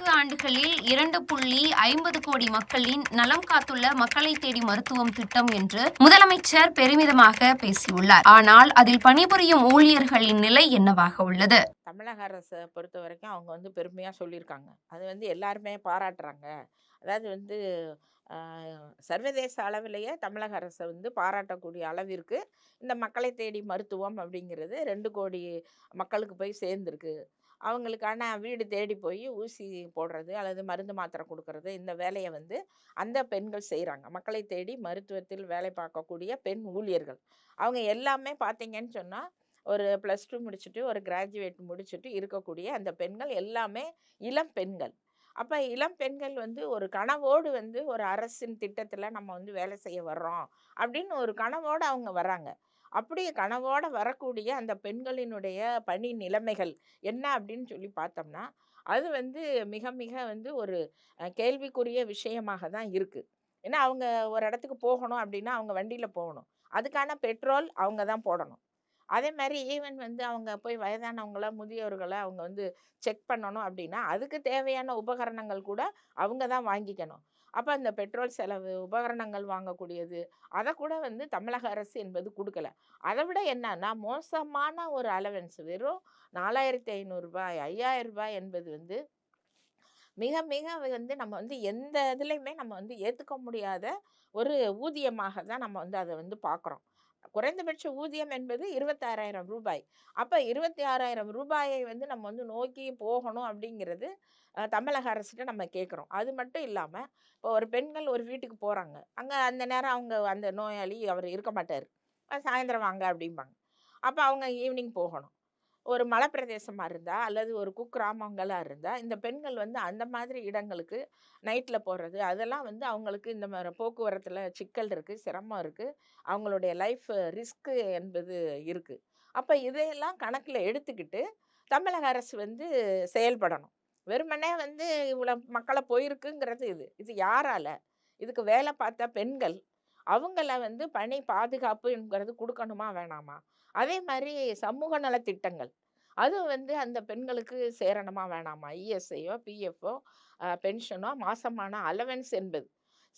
நான்கு ஆண்டுகளில் இரண்டு புள்ளி ஐம்பது கோடி மக்களின் நலம் காத்துள்ள மக்களை தேடி மருத்துவம் திட்டம் என்று முதலமைச்சர் பெருமிதமாக பேசியுள்ளார். ஆனால் அதில் பணிபுரியும் ஊழியர்களின் நிலை என்னவாக உள்ளது? தமிழக அரசை பொறுத்த வரைக்கும் அவங்க வந்து பெருமையாக சொல்லியிருக்காங்க. அது வந்து எல்லாருமே பாராட்டுறாங்க. அதாவது வந்து சர்வதேச அளவிலேயே தமிழக அரசை வந்து பாராட்டக்கூடிய அளவிற்கு இந்த மக்களை தேடி மருத்துவம் அப்படிங்கிறது ரெண்டு கோடி மக்களுக்கு போய் சேர்ந்துருக்கு. அவங்களுக்கான வீடு தேடி போய் ஊசி போடுறது அல்லது மருந்து மாத்திரை கொடுக்கறது இந்த வேலையை வந்து அந்த பெண்கள் செய்கிறாங்க மக்களை தேடி மருத்துவத்தில் வேலை பார்க்கக்கூடிய பெண் ஊழியர்கள். அவங்க எல்லாமே பார்த்தீங்கன்னு சொன்னால் ஒரு ப்ளஸ் டூ முடிச்சுட்டு ஒரு கிராஜுவேட் முடிச்சுட்டு இருக்கக்கூடிய அந்த பெண்கள் எல்லாமே இளம் பெண்கள். அப்போ இளம் பெண்கள் வந்து ஒரு கனவோடு வந்து ஒரு அரசின் திட்டத்தில் நம்ம வந்து வேலை செய்ய வர்றோம் அப்படின்னு ஒரு கனவோடு அவங்க வராங்க அப்படி கனவோடு வரக்கூடிய அந்த பெண்களினுடைய பணி நிலைமைகள் என்ன அப்படின்னு சொல்லி பார்த்தோம்னா அது வந்து மிக மிக வந்து ஒரு கேள்விக்குரிய விஷயமாக தான் இருக்குது ஏன்னா அவங்க ஒரு இடத்துக்கு போகணும் அப்படின்னா அவங்க வண்டியில் போகணும். அதுக்கான பெட்ரோல் அவங்க தான் போடணும். அதே மாதிரி ஈவன் வந்து அவங்க போய் வயதானவங்கள முதியோர்களை அவங்க வந்து செக் பண்ணணும் அப்படின்னா அதுக்கு தேவையான உபகரணங்கள் கூட அவங்க தான் வாங்கிக்கணும். அப்போ அந்த பெட்ரோல் செலவு உபகரணங்கள் வாங்கக்கூடியது அதை கூட வந்து தமிழக அரசு என்பது கொடுக்கல. அதை விட என்னன்னா மோசமான ஒரு அலவன்ஸ் வெறும் நாலாயிரத்தி ஐநூறுரூபாய் ஐயாயிரம் ரூபாய் என்பது வந்து மிக மிக வந்து நம்ம வந்து எந்த இதுலையுமே நம்ம வந்து ஏற்றுக்க முடியாத ஒரு ஊதியமாக தான் நம்ம வந்து அதை வந்து பார்க்குறோம் குறைந்தபட்ச ஊதியம் என்பது இருபத்தாறாயிரம் ரூபாய். அப்போ இருபத்தி ஆறாயிரம் ரூபாயை வந்து நம்ம வந்து நோக்கி போகணும் அப்படிங்கிறது தமிழக அரசுகிட்ட நம்ம கேட்குறோம். அது மட்டும் இல்லாமல் இப்போ ஒரு பெண்கள் ஒரு வீட்டுக்கு போகிறாங்க அங்கே அந்த நேரம் அவங்க அந்த நோயாளி அவர் இருக்க மாட்டார். சாயந்தரம் வாங்க அப்படிம்பாங்க. அப்போ அவங்க ஈவினிங் போகணும். ஒரு மலை பிரதேசமாக இருந்தால் அல்லது ஒரு குக்கிராமங்களாக இருந்தால் இந்த பெண்கள் வந்து அந்த மாதிரி இடங்களுக்கு நைட்டில் போகிறது அதெல்லாம் வந்து அவங்களுக்கு இந்த மாதிரி போக்குவரத்தில் சிக்கல் இருக்குது சிரமம் இருக்குது அவங்களுடைய லைஃப் ரிஸ்க்கு என்பது இருக்குது அப்போ இதையெல்லாம் கணக்கில் எடுத்துக்கிட்டு தமிழக அரசு வந்து செயல்படணும். வெறுமனே வந்து இவ்வளோ மக்களை போயிருக்குங்கிறது இது. இது யாரால? இதுக்கு வேலை பார்த்த பெண்கள் அவங்கள வந்து பணி பாதுகாப்புங்கிறது கொடுக்கணுமா வேணாமா? அதே மாதிரி சமூக நலத்திட்டங்கள். அது வந்து அந்த பெண்களுக்கு சேரணுமா வேணாமா? இஎஸ்ஐயோ பிஎஃப்ஓ பென்ஷனோ மாசமான அலவன்ஸ் என்பது.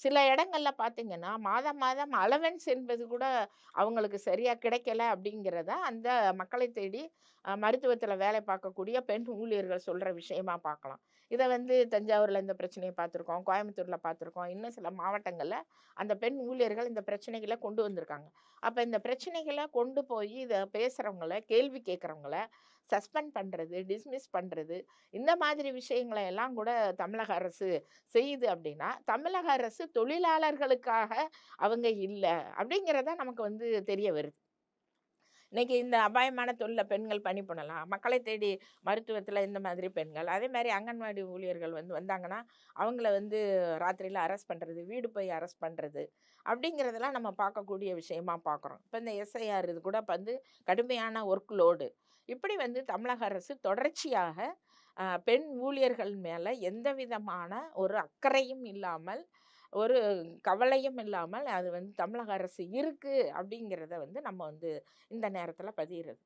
சில இடங்களில் பார்த்தீங்கன்னா மாதம் மாதம் அலவன்ஸ் என்பது கூட அவங்களுக்கு சரியாக கிடைக்கல அப்படிங்கிறத அந்த மக்களை தேடி மருத்துவத்தில் வேலை பார்க்கக்கூடிய பெண் ஊழியர்கள் சொல்கிற விஷயமா பார்க்கலாம் இதை வந்து தஞ்சாவூரில் இந்த பிரச்சனையை பார்த்துருக்கோம் கோயம்புத்தூரில் பார்த்துருக்கோம் இன்னும் சில மாவட்டங்களில் அந்த பெண் ஊழியர்கள் இந்த பிரச்சனைகளை கொண்டு வந்திருக்காங்க. அப்போ இந்த பிரச்சனைகளை கொண்டு போய் இதை பேசுகிறவங்கள கேள்வி கேட்குறவங்கள சஸ்பெண்ட் பண்ணுறது டிஸ்மிஸ் பண்ணுறது இந்த மாதிரி விஷயங்களை எல்லாம் கூட தமிழக அரசு செய்யுது அப்படின்னா தமிழக அரசு தொழிலாளர்களுக்காக அவங்க இல்லை அப்படிங்கிறத நமக்கு வந்து தெரிய வருது. இன்னைக்கு இந்த அபாயமான தொழிலில் பெண்கள் பணி பண்ணலாம் மக்களை தேடி மருத்துவத்தில் இந்த மாதிரி பெண்கள் அதே மாதிரி அங்கன்வாடி ஊழியர்கள் வந்து வந்தாங்கன்னா அவங்கள வந்து ராத்திரியில் அரெஸ்ட் பண்ணுறது வீடு போய் அரெஸ்ட் பண்ணுறது அப்படிங்கிறதெல்லாம் நம்ம பார்க்கக்கூடிய விஷயமா பார்க்குறோம். இப்போ இந்த எஸ்ஐஆர் இது கூட இப்போ வந்து கடுமையான ஒர்க் லோடு. இப்படி வந்து தமிழக அரசு தொடர்ச்சியாக பெண் ஊழியர்கள் மேலே எந்த விதமான ஒரு அக்கறையும் இல்லாமல் ஒரு கவலையும் இல்லாமல் அது வந்து தமிழக அரசு இருக்குது அப்படிங்கிறத வந்து நம்ம வந்து இந்த நேரத்தில் பதிகிறது